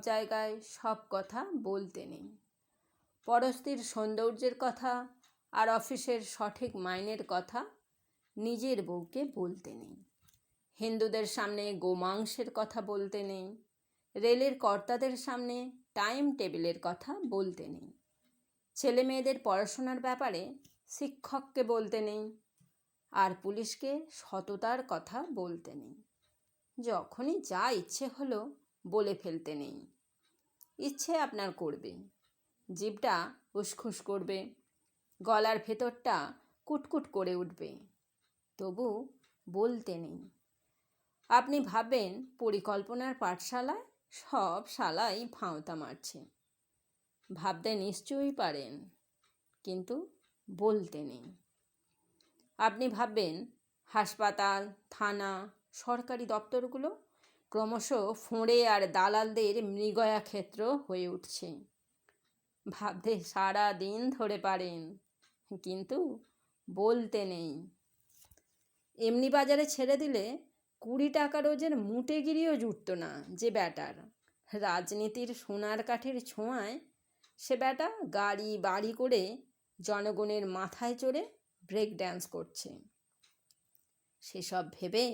জায়গায় সব কথা বলতে নেই। পরস্তির সৌন্দর্যের কথা আর অফিসের সঠিক মাইনের কথা নিজের বউকে বলতে নেই। হিন্দুদের সামনে গোমাংসের কথা বলতে নেই। রেলের কর্তাদের সামনে টাইম টেবিলের কথা বলতে নেই। ছেলে মেয়েদের পড়াশোনার ব্যাপারে শিক্ষককে বলতে নেই আর পুলিশকে সততার কথা বলতে নেই। যখনই যা ইচ্ছে হলো বলে ফেলতে নেই। ইচ্ছে আপনার করবে। জিভটা উসখুস করবে। গলার ভেতরটা কুটকুট করে উঠবে। তবু বলতে নেই। আপনি ভাববেন পরিকল্পনার পাঠশালায় সব শালাই ফাঁওতা মারছে। ভাবতে নিশ্চয়ই পারেন, কিন্তু বলতে নেই। আপনি ভাববেন হাসপাতাল, থানা, সরকারি দপ্তরগুলো ক্রমশ ফোঁড়ে আর দালালদের মৃগয়া ক্ষেত্র হয়ে উঠছে। ভাবতে সারা দিন ধরে পারেন, কিন্তু বলতে নেই। এমনি বাজারে ছেড়ে দিলে কুড়ি টাকা রোজের মুটেগিরিও জুটতো না যে ব্যাটার। রাজনীতির সোনার কাঠের ছোঁয়ায় সে ব্যাটা গাড়ি বাড়ি করে জনগণের মাথায় চড়ে ব্রেক ড্যান্স করছে। সেসব ভেবে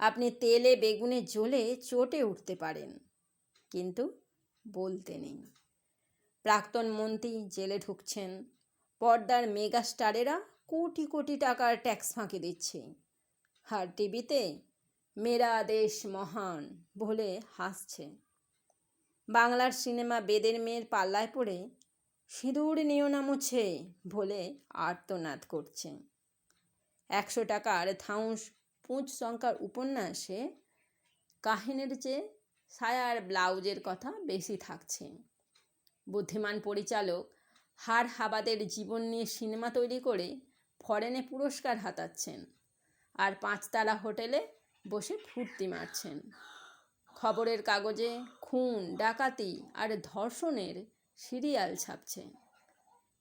আপনি তেলে বেগুনে জ্বলে চটে উঠতে পারেন। কিন্তু বলতে নেই। প্রাক্তন মন্ত্রী জেলে ঢুকছেন। পর্দার মেগা স্টারেরা কোটি কোটি টাকার ট্যাক্স ফাঁকি দিচ্ছে। আর টিভিতে, মেরা দেশ মহান বলে হাসছে। বাংলার সিনেমা বেদের মেয়ের পাল্লায় পড়ে, সিঁদুর নিও না মুছে বলে আর্তনাদ করছে। একশো টাকার থাউস পুঁচ সংখ্যার উপন্যাসে কাহিনীর চেয়ে সায়ার ব্লাউজের কথা বেশি থাকছে। বুদ্ধিমান পরিচালক হার হাবাদের জীবন নিয়ে সিনেমা তৈরি করে ফরেনে পুরস্কার হাতাচ্ছেন আর পাঁচতারা হোটেলে বসে ফুর্তি মারছেন। খবরের কাগজে খুন, ডাকাতি আর ধর্ষণের সিরিয়াল ছাপছে।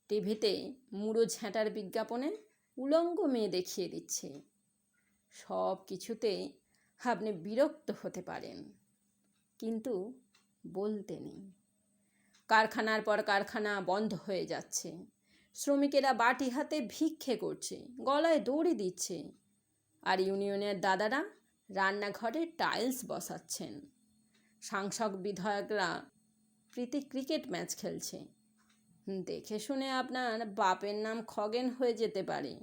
টিভিতে মুড়ো ঝ্যাঁটার বিজ্ঞাপনে উলঙ্গ মেয়ে দেখিয়ে দিচ্ছে। সব কিছুতে আপনি বিরক্ত হতে পারেন। কিন্তু বলতে নেই। কারখানার পর কারখানা বন্ধ হয়ে যাচ্ছে। শ্রমিকেরা বাটি হাতে ভিক্ষে করছে, গলায় দড়ি দিচ্ছে। আর ইউনিয়নের দাদারা রান্নাঘরে টাইলস বসাচ্ছেন। সাংসদ বিধায়করা প্রীতি ক্রিকেট ম্যাচ খেলছে। দেখে শুনে আপনার বাপের নাম খগেন হয়ে যেতে পারে।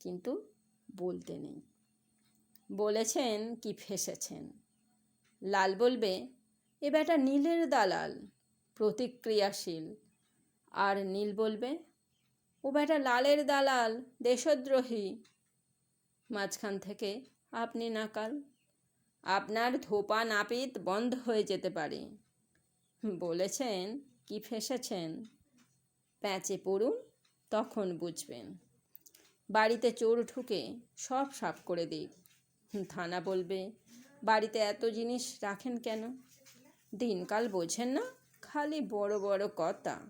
কিন্তু বলতে নেই। বলেছেন কি ফেসেছেন। লাল বলবে, এ বেটা নীলের দালাল, প্রতিক্রিয়াশীল। আর নীল বলবে, ও বেটা লালের দালাল, দেশদ্রোহী। মাঝখান থেকে, আপনি নাকাল। আপনার ধোপা নাপিত বন্ধ হয়ে যেতে পারে। বলেছেন কি ফেসেছেন। প্যাঁচে পড়ুন, তখন বুঝবেন। বাড়িতে চোর ঢুকে সব সাফ করে দিক। থানা বলবে, বাড়িতে এত জিনিস রাখেন কেন? দিনকাল বোঝেন না, খালি বড় বড় কথা।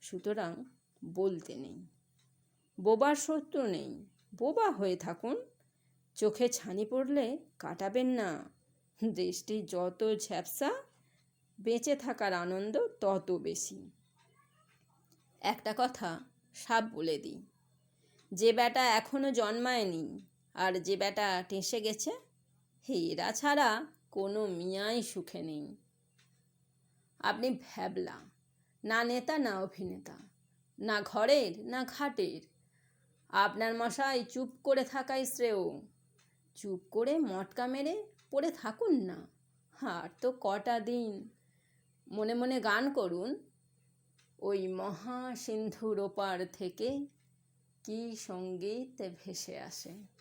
সুতরাং বলতে নেই। বোবার শত্রু নেই। বোবা হয়ে থাকুন। চোখে ছানি পড়লে কাটাবেন না। দৃষ্টি যত ঝ্যাপসা, বেঁচে থাকার আনন্দ তত বেশি। একটা কথা সাপ বলে দিই। যে বেটা এখনও জন্মায়নি আর যে বেটা টেসে গেছে এরা ছাড়া কোনো মিয়াই সুখে নেই। আপনি ভ্যাবলা, না নেতা, না অভিনেতা, না ঘরের, না ঘাটের আপনার মশাই চুপ করে থাকাই শ্রেয়। চুপ করে মটকা মেরে পড়ে থাকুন না। আর তো কটা দিন। মনে মনে গান করুন। ওই মহা সিন্ধুর ওপার থেকে কি সংগীত ভেসে আসে?